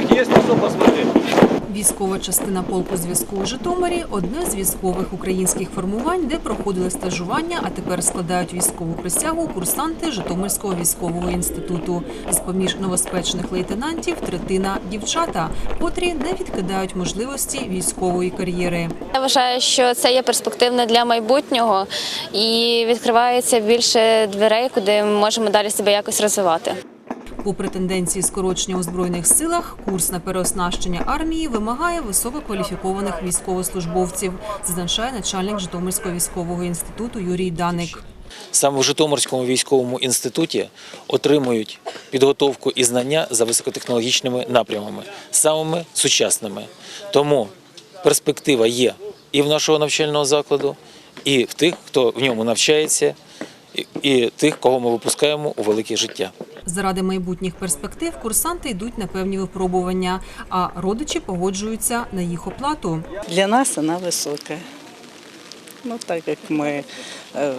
Есть на что посмотреть. Військова частина полку зв'язку у Житомирі одне з військових українських формувань, де проходили стажування, а тепер складають військову присягу курсанти Житомирського військового інституту. З поміж новоспечених лейтенантів третина дівчата, котрі не відкидають можливості військової кар'єри. Я вважаю, що це є перспективно для майбутнього і відкривається більше дверей, куди ми можемо далі себе якось розвивати. Попри тенденції скорочення у збройних силах, курс на переоснащення армії вимагає висококваліфікованих військовослужбовців, зазначає начальник Житомирського військового інституту Юрій Даник. Саме в Житомирському військовому інституті отримують підготовку і знання за високотехнологічними напрямами, самими сучасними. Тому перспектива є і в нашого навчального закладу, і в тих, хто в ньому навчається, і- тих, кого ми випускаємо у велике життя. Заради майбутніх перспектив курсанти йдуть на певні випробування, а родичі погоджуються на їх оплату. Для нас она высокая. Ну, так как мы... э,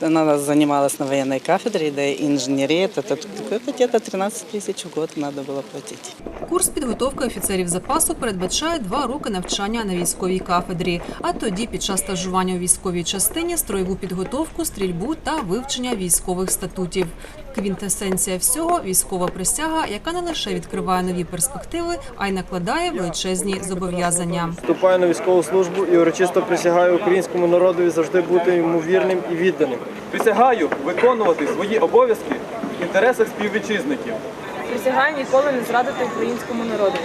Она занималась на военной кафедре, да и инженерия, это, это где-то 13 тысяч в год надо было платить. Курс підготовки офіцерів запасу передбачає два роки навчання на військовій кафедрі, а тоді під час стажування у військовій частині строєву підготовку, стрільбу та вивчення військових статутів. Квінтесенція всього військова присяга, яка не лише відкриває нові перспективи, а й накладає величезні зобов'язання. Вступаю на військову службу і урочисто присягаю українському народові завжди бути йому вірним і відданим. Присягаю виконувати свої обов'язки в інтересах співвітчизників. Присягаю ніколи не зрадити українському народу.